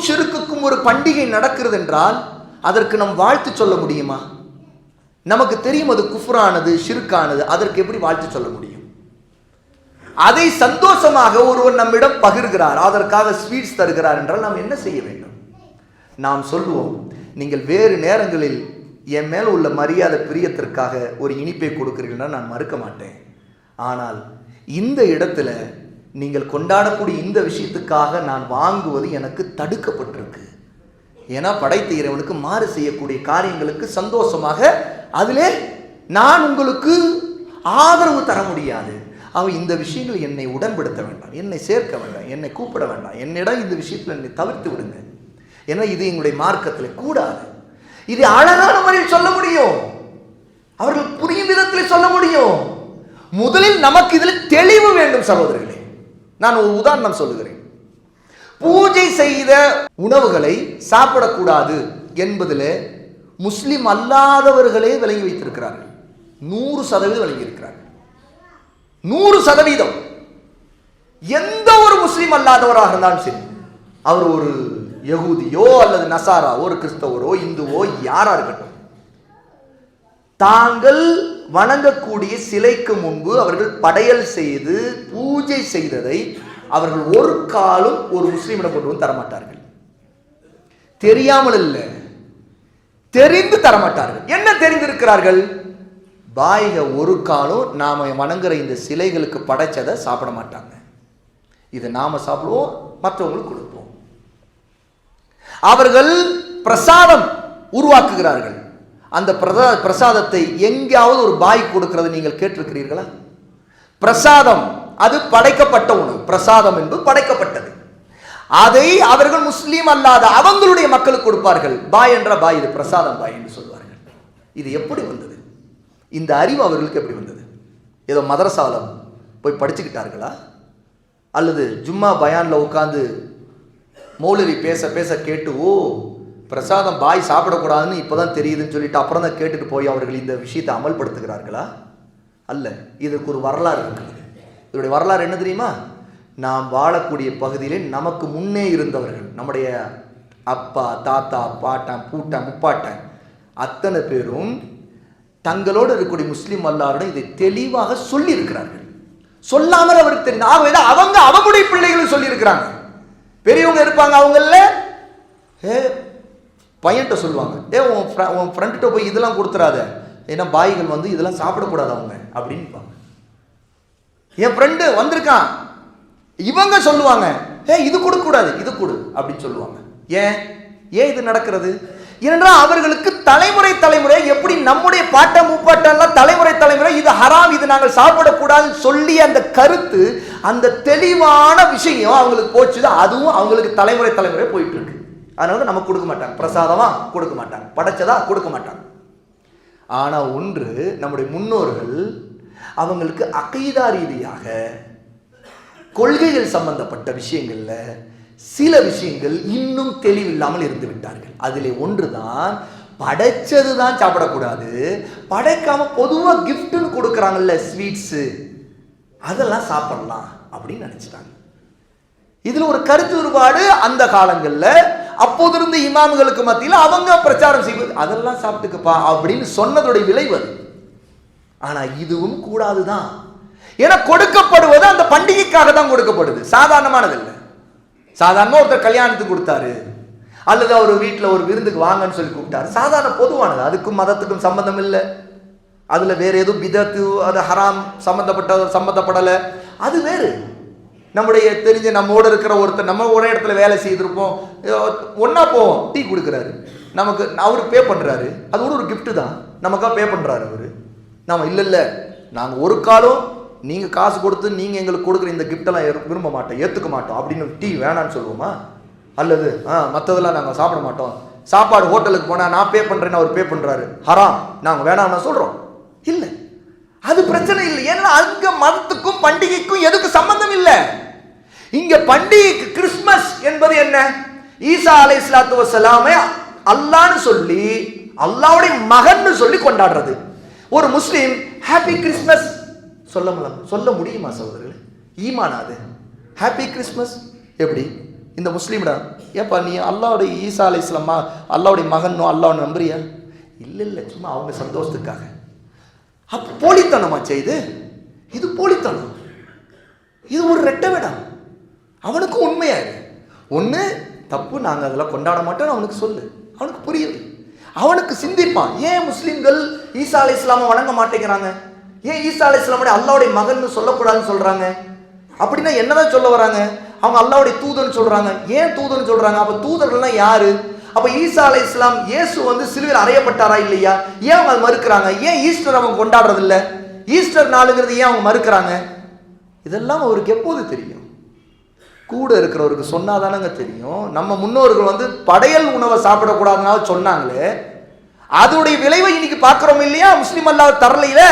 குஃபுருக்கும் ஷிருக்குக்கும் ஒரு பண்டிகை நடக்கிறது என்றால் அதற்கு நம் வாழ்த்து சொல்ல முடியுமா? நமக்கு தெரியும் அது குஃபுரானது ஷிருக்கானது அதற்கு எப்படி வாழ்த்து சொல்ல முடியும்? அதை சந்தோஷமாக ஒருவர் நம்மிடம் பகிர்கிறார். அதற்காக ஸ்வீட்ஸ் தருகிறார் என்றால் நாம் என்ன செய்ய வேண்டும்? நாம் சொல்லுவோம் நீங்கள் வேறு நேரங்களில் என் மேல் உள்ள மரியாதை பிரியத்திற்காக ஒரு இனிப்பை கொடுக்கிறீர்கள்னா நான் மறுக்க மாட்டேன். ஆனால் இந்த இடத்துல நீங்கள் கொண்டாடக்கூடிய இந்த விஷயத்துக்காக நான் வாங்குவது எனக்கு தடுக்கப்பட்டிருக்கு. ஏன்னா படைத்த இறைவனுக்கு மாறு செய்யக்கூடிய காரியங்களுக்கு சந்தோஷமாக அதிலே நான் உங்களுக்கு ஆதரவு தர முடியாது. அவன் இந்த விஷயங்கள் என்னை உடன்படுத்த வேண்டாம் என்னை சேர்க்க வேண்டாம் என்னை கூப்பிட வேண்டாம். என்னிடம் இந்த விஷயத்தில் என்னை தவிர்த்து விடுங்க. ஏன்னா இது எங்களுடைய மார்க்கத்தில் கூடாது. இது அழகான முறையில் சொல்ல முடியும். அவர்கள் புரியும் விதத்தில் சொல்ல முடியும். முதலில் நமக்கு இதில் தெளிவு வேண்டும் சகோதரர்கள். நான் ஒரு உதாரணம் சொல்லுகிறேன். பூஜை செய்த உணவுகளை சாப்பிடக்கூடாது என்பதில் முஸ்லிம் அல்லாதவர்களே விளங்கி வைத்திருக்கிறார்கள். நூறு சதவீதம் விளங்கியிருக்கிறார்கள் நூறு சதவீதம். எந்த ஒரு முஸ்லீம் அல்லாதவராக இருந்தாலும் சரி அவர் ஒரு யகூதியோ அல்லது நசாராவோ ஒரு கிறிஸ்தவரோ இந்துவோ யாரா இருக்கட்டும் தாங்கள் வணங்கக்கூடிய சிலைக்கு முன்பு அவர்கள் படையல் செய்து பூஜை செய்ததை அவர்கள் ஒரு காலும் ஒரு முஸ்லீமிடம் கொண்டு வந்து தரமாட்டார்கள். தெரியாமல் இல்லை. தெரிந்து தரமாட்டார்கள். என்ன தெரிந்திருக்கிறார்கள்? பாய்க ஒரு காலம் நாம வணங்குற இந்த சிலைகளுக்கு படைச்சதை சாப்பிட மாட்டாங்க. இதை நாம சாப்பிடுவோம் மற்றவங்களுக்கு கொடுப்போம். அவர்கள் பிரசாதம் உருவாக்குகிறார்கள். அந்த பிரதா பிரசாதத்தை எங்கேயாவது ஒரு பாய் கொடுக்கறது நீங்கள் கேட்டிருக்கிறீர்களா? பிரசாதம் அது படைக்கப்பட்ட உணவு. பிரசாதம் என்பது படைக்கப்பட்டது. அதை அவர்கள் முஸ்லீம் அல்லாத அவங்களுடைய மக்களுக்கு கொடுப்பார்கள். பாய் என்ற பாய் இது பிரசாதம் பாய் என்று சொல்வார்கள். இது எப்படி வந்தது? இந்த அறிவு அவர்களுக்கு எப்படி வந்தது? ஏதோ மதரசாவில் போய் படிச்சுக்கிட்டார்களா? அல்லது ஜும்மா பயானில் உட்காந்து மௌலவி பேச பேச கேட்டு ஓ பிரசாதம் பாய் சாப்பிடக்கூடாதுன்னு இப்போ தான் தெரியுதுன்னு சொல்லிட்டு அப்புறம் தான் கேட்டுட்டு போய் அவர்கள் இந்த விஷயத்தை அமல்படுத்துகிறார்களா? அல்ல. இதற்கு ஒரு வரலாறு இருக்குது இதனுடைய வரலாறு என்ன தெரியுமா? நாம் வாழக்கூடிய பகுதியிலே நமக்கு முன்னே இருந்தவர்கள் நம்முடைய அப்பா தாத்தா பாட்டன் பூட்டன் முப்பாட்டன் அத்தனை பேரும் தங்களோடு இருக்கக்கூடிய முஸ்லீம் அல்லாரிடம் இதை தெளிவாக சொல்லி இருக்கிறார்கள் சொல்லாமல் அவருக்கு தெரியும். ஆகவே அவங்க அவங்களுடைய பிள்ளைகளும் சொல்லியிருக்கிறாங்க. பெரியவங்க இருப்பாங்க அவங்கள. பையன்கிட்ட சொல்லுவாங்க ஏ உன் ஃப்ர- உன் ஃப்ரெண்ட்ட போய் இதெல்லாம் கொடுத்துறாத. ஏன்னா பாய்கள் வந்து இதெல்லாம் சாப்பிடக்கூடாது அவங்க. அப்படின்பாங்க என் ஃப்ரெண்டு வந்திருக்கான். இவங்க சொல்லுவாங்க ஏ இது கொடுக்கக்கூடாது இது கொடு. அப்படின்னு சொல்லுவாங்க. ஏன்? ஏன் இது நடக்கிறது? ஏனென்றால் அவர்களுக்கு தலைமுறை தலைமுறை எப்படி நம்முடைய பாட்டம் முப்பாட்டெல்லாம் தலைமுறை தலைமுறை இது ஹராம் இது நாங்கள் சாப்பிடக்கூடாதுன்னு சொல்லி அந்த கருத்து அந்த தெளிவான விஷயம் அவங்களுக்கு போச்சுது அதுவும் அவங்களுக்கு தலைமுறை தலைமுறை போயிட்டு இருக்கு. அதனால தான் நமக்கு கொடுக்க மாட்டாங்க. பிரசாதமா கொடுக்க மாட்டாங்க. படைச்சதா கொடுக்க மாட்டாங்க. ஆனால் ஒன்று நம்முடைய முன்னோர்கள் அவங்களுக்கு அகைதா ரீதியாக கொள்கைகள் சம்பந்தப்பட்ட விஷயங்களில் சில விஷயங்கள் இன்னும் தெளிவில்லாமல் இருந்து விட்டார்கள். அதில் ஒன்று தான் படைச்சது தான் சாப்பிடக்கூடாது. படைக்காம பொதுவாக கிஃப்ட்னு கொடுக்குறாங்கல்ல ஸ்வீட்ஸு அதெல்லாம் சாப்பிடலாம் அப்படின்னு நினச்சிட்டாங்க. இதில் ஒரு கருத்து வேறுபாடு அந்த காலங்களில் அப்போது இமாம்களுக்கு மத்தியில் அவங்க பிரச்சாரம் செய்வது. அதெல்லாம் சாப்பிட்டுக்கப்பா அப்படின்னு சொன்னதுடைய விளைவு அது. ஆனா இதுவும் கூடாதுதான். ஏன்னா கொடுக்கப்படுவது அந்த பண்டிகைக்காக தான் கொடுக்கப்படுது. சாதாரணமானது இல்லை. சாதாரணமாக ஒருத்தர் கல்யாணத்துக்கு கொடுத்தாரு. அல்லது அவர் வீட்டில் ஒரு விருந்துக்கு வாங்கன்னு சொல்லி கூப்பிட்டாரு. சாதாரண பொதுவானது. அதுக்கும் மதத்துக்கும் சம்பந்தம் இல்லை. அதில் வேறு எதுவும் பிதத்து அது ஹராம் சம்மந்தப்பட்ட சம்மந்தப்படலை அது வேறு. நம்முடைய தெரிஞ்ச நம்மோட இருக்கிற ஒருத்தர் நம்ம ஒரே இடத்துல வேலை செய்திருப்போம். ஒன்றா போவோம். டீ கொடுக்குறாரு. நமக்கு அவர் பே பண்ணுறாரு அது கூட ஒரு கிஃப்ட்டு தான். நமக்காக பே பண்ணுறாரு அவர். நம்ம இல்லை இல்லை. நாங்கள் ஒரு காலம் நீங்கள் காசு கொடுத்து நீங்கள் எங்களுக்கு கொடுக்குற இந்த கிஃப்டெல்லாம் விரும்ப மாட்டோம். ஏற்றுக்க மாட்டோம். அப்படின்னு டீ வேணான்னு சொல்லுவோமா? அல்லது ஆ மற்றதெல்லாம் நாங்கள் சாப்பிட மாட்டோம். சாப்பாடு ஹோட்டலுக்கு போனால் நான் பே பண்ணுறேன்னு அவர் பே பண்ணுறாரு ஹராம். நாங்கள் வேணாம்னு சொல்கிறோம் இல்லை. அது பிரச்சனை இல்லை. ஏன்னா அங்கே மதத்துக்கும் பண்டிகைக்கும் எதுக்கு சம்மந்தம் இல்லை. இங்க பண்டிகைக்கு கிறிஸ்மஸ் என்பது என்ன? ஈசா அலை இஸ்லாத்து வசலாமை அல்லான்னு சொல்லி அல்லாவுடைய மகன்னு சொல்லி கொண்டாடுறது. ஒரு முஸ்லீம் ஹாப்பி கிறிஸ்மஸ் சொல்ல முடியல சொல்ல முடியுமா சகோதரர்களே? ஈமானா அது? ஹாப்பி கிறிஸ்மஸ் எப்படி? இந்த முஸ்லீமிடம் ஏப்பா நீ அல்லாவுடைய ஈசா அலை இஸ்லாமா அல்லாவுடைய மகனோ அல்லாவை நம்புறியா? இல்லை இல்லை சும்மா அவங்க சந்தோஷத்துக்காக. அப்போ போலித்தனமா செய்து இது போலித்தனம். இது ஒரு ரெட்டை வேடம் அவனுக்கும் உண்மையாயிரு ஒன்று தப்பு நாங்கள் அதெல்லாம் கொண்டாட மாட்டோம் அவனுக்கு சொல்லு. அவனுக்கு புரியுது. அவனுக்கு சிந்திப்பான். ஏன் முஸ்லீம்கள் ஈசா அலை இஸ்லாமை வணங்க மாட்டேங்கிறாங்க? ஏன் ஈசா அலை இஸ்லாமுடைய அல்லாவுடைய மகன் சொல்லக்கூடாதுன்னு சொல்கிறாங்க அப்படின்னா என்னதான் சொல்ல வராங்க? அவங்க அல்லாவுடைய தூதன் சொல்கிறாங்க ஏன் தூதன் சொல்கிறாங்க அப்போ தூதர்கள்லாம் யாரு? அப்போ ஈசா அலை இஸ்லாம் இயேசு வந்து சிலுவையில் அறையப்பட்டாரா இல்லையா? ஏன் அவங்க அதை மறுக்கிறாங்க? ஏன் ஈஸ்டர் அவங்க கொண்டாடுறதில்ல? ஈஸ்டர் நாளுங்கிறது ஏன் அவங்க மறுக்கிறாங்க? இதெல்லாம் அவருக்கு எப்போது தெரியும்? கூட இருக்கிறவருக்கு சொன்னாதானங்க தெரியும். நம்ம முன்னோர்கள் வந்து படையல் உணவை சாப்பிடக்கூடாதுனால சொன்னாங்களே. அதோடைய விளைவை இன்னைக்கு பார்க்குறோம் இல்லையா? முஸ்லீம் அல்லாத தரலையில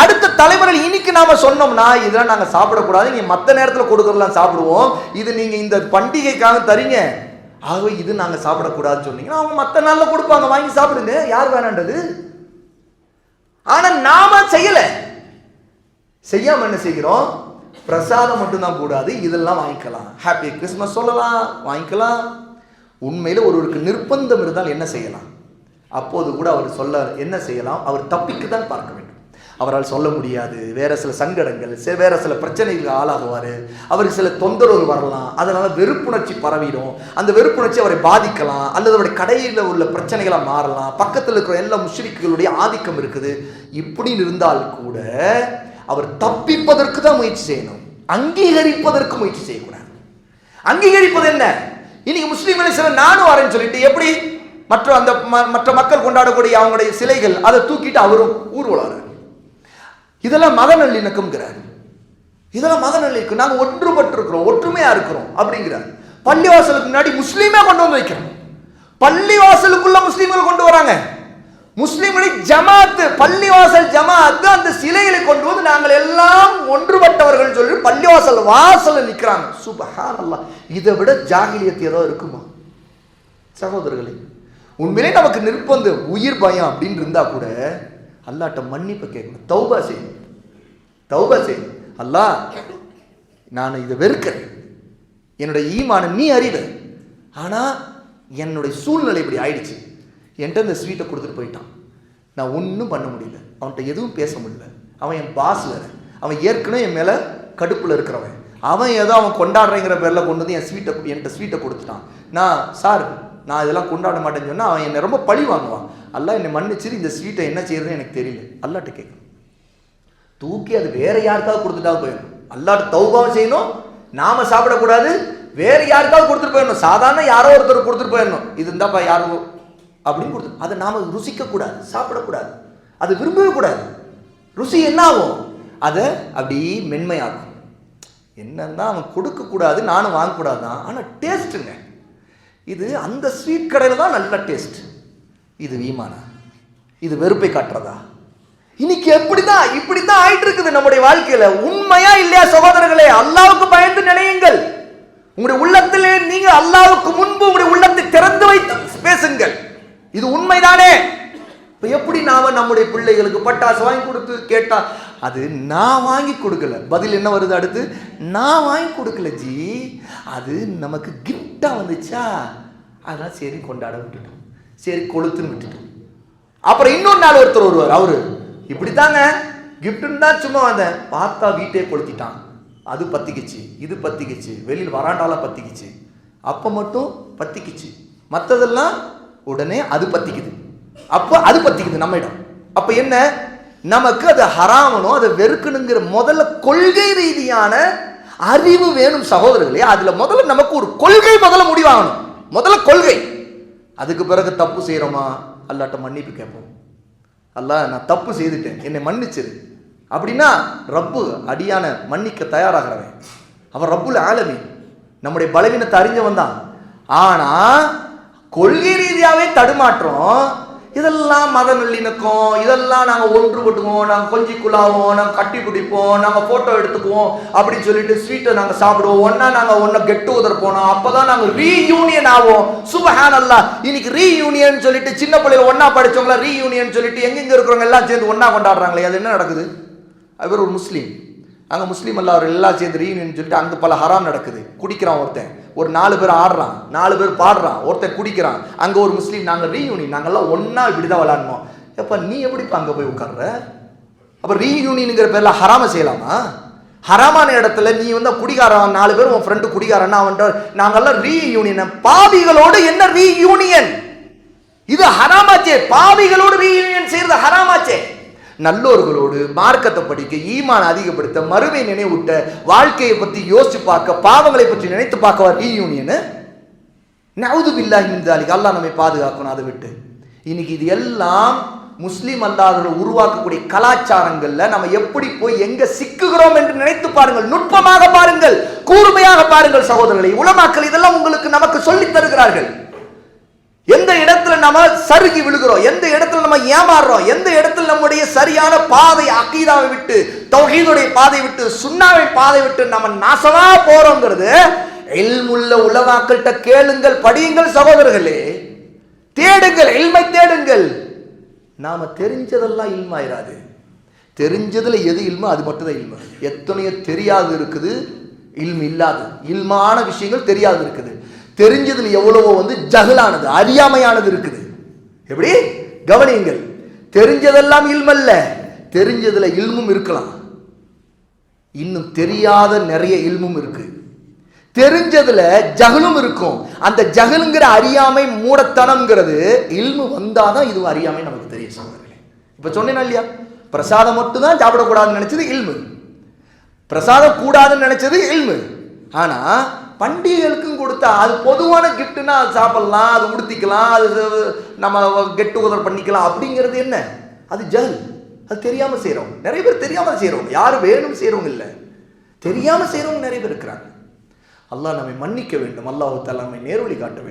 அடுத்த தலைமுறையில் இன்னைக்கு நாம சொன்னோம்னா இதெல்லாம் நாங்கள் சாப்பிடக்கூடாது நீ மற்ற நேரத்தில் கொடுக்கறதெல்லாம் சாப்பிடுவோம். இது நீங்க இந்த பண்டிகைக்காக தரீங்க. ஆகவே இது நாங்கள் சாப்பிடக்கூடாதுன்னு சொன்னீங்கன்னா அவங்க மற்ற நாளில் கொடுப்பாங்க. வாங்கி சாப்பிடுங்க. யார் வேணான்றது? ஆனால் நாம செய்யலை. செய்யாம என்ன செய்கிறோம்? பிரசாதம் மட்டும்தான் கூடாது இதெல்லாம் வாங்கிக்கலாம். ஹாப்பி கிறிஸ்மஸ் சொல்லலாம் வாங்கிக்கலாம். உண்மையில் ஒருவருக்கு நிர்பந்தம் இருந்தால் என்ன செய்யலாம்? அப்போது கூட அவர் சொல்ல என்ன செய்யலாம்? அவர் தப்பிக்கு தான் பார்க்க வேண்டும். அவரால் சொல்ல முடியாது. வேற சில சங்கடங்கள் சில வேற சில பிரச்சனைகளுக்கு ஆளாகுவார். அவருக்கு சில தொந்தரவு வரலாம். அதனால் வெறுப்புணர்ச்சி பரவிடும். அந்த வெறுப்புணர்ச்சி அவரை பாதிக்கலாம். அல்லது அவருடைய கடையில் உள்ள பிரச்சனைகளாக மாறலாம். பக்கத்தில் இருக்கிற எல்லா முஷ்ரிக்குகளுடைய ஆதிக்கம் இருக்குது. இப்படின்னு இருந்தால் கூட அவர் தப்பிப்பதற்கு தான் முயற்சி செய்யணும். அங்கீகரிப்பதற்கு முயற்சி செய்யக்கூடாது. அங்கீகரிப்பது என்ன? இன்னைக்கு முஸ்லீம்களை சில நானும் வரேன்னு சொல்லிட்டு எப்படி மற்ற அந்த ம- மற்ற மக்கள் கொண்டாடக்கூடிய அவங்களுடைய சிலைகள் அதை தூக்கிட்டு அவரும் ஊர்வலாரு இதெல்லாம் மத நல்லிணக்கம்ங்கிறார் இதெல்லாம் மத நல்லிணக்கம் நாங்கள் ஒன்றுபட்டிருக்கிறோம் ஒற்றுமையாக ஒற்றுமையா இருக்கிறோம் அப்படிங்கிறார். பள்ளிவாசலுக்கு முன்னாடி முஸ்லீமே கொண்டு வந்து வைக்கிறோம். பள்ளிவாசலுக்குள்ள முஸ்லீம்கள் கொண்டு வராங்க. முஸ்லீம்களை ஜமாத்து பள்ளிவாசல் ஜமாத்து அந்த சிலை எல்லாம் ஒன்றுபட்டவர்கள் சொல்லி பள்ளிவாசல் வாசல்ல நிக்கிறாங்க. சுபஹானல்லாஹ். இதை விட ஜாகிலியத் ஏதோ இருக்குமா? சகோதரர்களே உண்மையிலே நமக்கு நிர்பந்தம் உயிர் பயம் அப்படின்னு இருந்தா கூட அல்லாட்ட மன்னிப்பு கேட்கணும். தௌபா செய்யணும் தௌபா செய்யணும் அல்லாஹ் நான் இதை வெறுக்கிறேன். என்னுடைய ஈமானம் நீ அறிவு. ஆனால் என்னுடைய சூழ்நிலை இப்படி ஆயிடுச்சு. என்கிட்ட இந்த ஸ்வீட்டை கொடுத்துட்டு போயிட்டான். நான் ஒன்றும் பண்ண முடியல. அவன்கிட்ட எதுவும் பேச முடியல. அவன் என் பாஸ் வேற. அவன் ஏற்கனவே என் மேலே கடுப்பில் இருக்கிறவன். அவன் ஏதோ அவன் கொண்டாடுறேங்கிற பேரில் கொண்டு வந்து என் ஸ்வீட்டை என்கிட்ட ஸ்வீட்டை கொடுத்துட்டான். நான் சார் நான் இதெல்லாம் கொண்டாட மாட்டேன்னு சொன்னால் அவன் என்னை ரொம்ப பழி வாங்குவான். அல்ல என்னை மன்னிச்சிரு இந்த ஸ்வீட்டை என்ன செய்யறதுன்னு எனக்கு தெரியல. அல்லாட்ட கேட்கணும். தூக்கி அது வேற யாருக்காவது கொடுத்துட்டா போயிடும். அல்லாட்ட தௌபாவும் செய்யணும் நாம சாப்பிடக்கூடாது வேற யாருக்காவது கொடுத்துட்டு போயிடணும். சாதாரண யாரோ ஒருத்தர் கொடுத்துட்டு போயிடணும். இது இருந்தாப்பா யாரும் அப்படின்னு கொடுத்து அதை நாம ருசிக்கக்கூடாது சாப்பிடக்கூடாது அது விரும்பவே கூடாது. ருசி என்ன ஆகும் அதை அப்படி மென்மையாகும் என்னன்னா அவன் கொடுக்கக்கூடாது நானும் வாங்கக்கூடாது தான் ஆனால் டேஸ்ட்டுங்க இது அந்த ஸ்வீட் கடையில் தான் நல்ல டேஸ்ட் இது வீமானா இது வெறுப்பை காட்டுறதா? இன்னைக்கு எப்படிதான் இப்படித்தான் ஆயிட்டு இருக்குது நம்முடைய வாழ்க்கையில? உண்மையா இல்லையா சகோதரர்களே? அல்லாவுக்கு பயந்து நினையுங்கள். உங்களுடைய உள்ளத்திலே நீங்க அல்லாவுக்கு முன்பு உங்களுடைய உள்ளத்தை திறந்து வைத்து பேசுங்கள். இது உண்மைதானே? இப்போ எப்படி நாம் நம்முடைய பிள்ளைகளுக்கு பட்டாசு வாங்கி கொடுத்து கேட்டால் அது நான் வாங்கி கொடுக்கல. பதில் என்ன வருது அடுத்து? நான் வாங்கி கொடுக்கல ஜி. அது நமக்கு கிஃப்டாக வந்துச்சா? அதான் சரி கொண்டாட விட்டுட்டோம். சரி கொளுத்துன்னு விட்டுட்டோம். அப்புறம் இன்னொரு நாள் ஒருத்தர் வருவார் அவரு. இப்படித்தாங்க. கிஃப்ட்டுன்னு தான் சும்மா வந்தேன். பார்த்தா வீட்டே கொளுத்திட்டான். அது பத்திக்கிச்சு இது பத்திக்கிச்சு வெளியில் வராண்டால பத்திக்கிச்சு. அப்போ மட்டும் பத்திக்கிச்சு. மற்றதெல்லாம் உடனே அது பத்திக்குது. அப்போ அது பற்றிக்குது நம்ம இடம் அப்போ என்ன? நமக்கு அது ஹராமனும் அதை வெறுக்கணுங்கிற முதல்ல கொள்கை ரீதியான அறிவு வேணும் சகோதரர்களே. அதில் முதல்ல நமக்கு ஒரு கொள்கை முதல்ல முடிவாகணும். முதல்ல கொள்கை. அதுக்கு பிறகு தப்பு செய்கிறோமா அல்லாட்ட மன்னிப்பு கேட்போம். அல்ல நான் தப்பு செய்துட்டேன். என்னை மன்னிச்சிரு. அப்படின்னா ரப்பு அடியான மன்னிக்க தயாராகிறவன். அவன் ரப்புல ஆலமி நம்முடைய பலவீனத்தை அறிஞ்சவன் தான். ஆனால் கொள்கை ரீதியாகவே தடுமாற்றம் இதெல்லாம் மத நல்லிணக்கம் இதெல்லாம் நாங்கள் ஒன்றுபட்டுவோம் நாங்கள் கொஞ்சி குழாவோம் நாங்கள் கட்டி பிடிப்போம் நாங்கள் ஃபோட்டோ எடுத்துக்குவோம் அப்படின்னு சொல்லிட்டு ஸ்வீட்டை நாங்கள் சாப்பிடுவோம். ஒன்றா நாங்கள் ஒன்றா கெட் டுகெதர் போனோம். அப்போ தான் நாங்கள் ரீயூனியன் ஆவோம். சுபஹான் அல்லா இன்னைக்கு ரீயூனியன் சொல்லிட்டு சின்ன பிள்ளைகள் ஒன்றா படிச்சவங்கள ரீயூனியன் சொல்லிட்டு எங்கெங்க இருக்கிறவங்க எல்லாம் சேர்ந்து ஒன்றா கொண்டாடுறாங்களே அது என்ன நடக்குது? அவர் ஒரு முஸ்லீம். அங்கே முஸ்லீம் எல்லாரும் எல்லாம் சேர்ந்து ரீயூனியன் சொல்லிட்டு அங்கே பல ஹராம் நடக்குது. குடிக்கிறான் ஒருத்தன். ஒரு நாலு பேர் ஆடுறான் நாலு பேர் பாடுறான் ஒருத்தன் குடிக்கிறான். அங்கே ஒரு முஸ்லீம் நாங்கள் ரீயூனியன் நாங்கள்லாம் ஒன்றா இப்படிதான் விளாடணும் எப்போ நீ எப்படிப்பா அங்கே போய் உட்கார்ற? அப்போ ரீயூனியனுங்கிற பேரில் ஹராம செய்யலாமா? ஹராமான இடத்துல நீ வந்து குடிகாரன் நாலு பேர் உன் ஃப்ரெண்டு குடிகாரன்னா அவன்கிட்ட நாங்கள்லாம் ரீயூனியன் பாவிகளோடு என்ன ரீயூனியன் இது ஹராமாச்சே பாவிகளோடு ரீயூனியன் செய்யறது ஹராமாச்சே. நல்லோர்களோடு மார்க்கத்தை படிக்க ஈமான் அதிகப்படுத்த மறுமை நினைவூட்ட வாழ்க்கையை பற்றி யோசிச்சு பார்க்க பாவங்களை பற்றி நினைத்து பார்க்கவா ரீயூனியன் நவுது பில்லாஹி மின் அல்லாஹ் நம்மை பாதுகாக்கணும் அதை விட்டு. இன்னைக்கு இது எல்லாம் முஸ்லீம் அல்லாதவர்கள் உருவாக்கக்கூடிய கலாச்சாரங்கள்ல நம்ம எப்படி போய் எங்க சிக்குகிறோம் என்று நினைத்து பாருங்கள். நுட்பமாக பாருங்கள் கூர்மையாக பாருங்கள் சகோதரர்களை. உலமாக்கள் இதெல்லாம் உங்களுக்கு நமக்கு சொல்லித் தருகிறார்கள். எந்த இடத்துல நம்ம சருகி விழுகிறோம்? எந்த இடத்துல நம்ம ஏமாறுறோம்? எந்த இடத்துல நம்முடைய சரியான பாதை அக்கீதாவை விட்டு தௌஹீதுடைய பாதை விட்டு சுண்ணாவை பாதை விட்டு நம்ம நாசமா போறோங்கிறது எல்முள்ள உலமாக்கள்கிட்ட கேளுங்கள் படியுங்கள் சகோதரர்களே. தேடுங்கள் எல்மை தேடுங்கள். நாம தெரிஞ்சதெல்லாம் இல்மாயிராது. தெரிஞ்சதுல எது இல்மோ அது மட்டும் தான் எத்தனையோ தெரியாது இருக்குது இல்மு இல்லாது இல்மான விஷயங்கள் தெரியாது இருக்குது. தெரிஞ்சதுல எவ்வளவோ வந்து ஜகலானது அறியாமையானது இருக்குது. எப்படி? கவனியுங்கள். தெரிஞ்சதெல்லாம் இல்மல்ல. தெரிஞ்சதுல இல்மும் இருக்கலாம். இன்னும் தெரியாத நிறைய இல்மும் இருக்கு. தெரிஞ்சதுல ஜகலும் இருக்கும். அந்த ஜகலுங்கிற அறியாமை மூடத்தனம்ங்கிறது இல்மு வந்தாதான் இது அறியாமை நமக்கு தெரியும் சகோதரர்களே. இப்ப சொன்னேன்னா இல்லையா? பிரசாதம் மட்டும் தான் சாப்பிடக்கூடாதுன்னு நினைச்சது இல்மு. பிரசாதம் கூடாதுன்னு நினைச்சது இல்மு. ஆனா பண்டிகைகளுக்கும் கொடுத்தா அது பொதுவான கிஃப்ட்னா அது சாப்பிடலாம் அது உடுத்திக்கலாம் அது நம்ம கெட் டுகெதர் பண்ணிக்கலாம். அப்படிங்கிறது என்ன? அது ஜல். அது தெரியாமல் செய்கிறவங்க நிறைய பேர் தெரியாமல் செய்கிறவங்க யாரும் வேணும் செய்கிறவங்க இல்லை. தெரியாமல் செய்கிறவங்க நிறைய பேர் இருக்கிறாங்க. அல்லாஹ் நம்மை மன்னிக்க வேண்டும். அல்லாஹு தஆலா நம்மை நேர்வழி காட்ட வேண்டும்.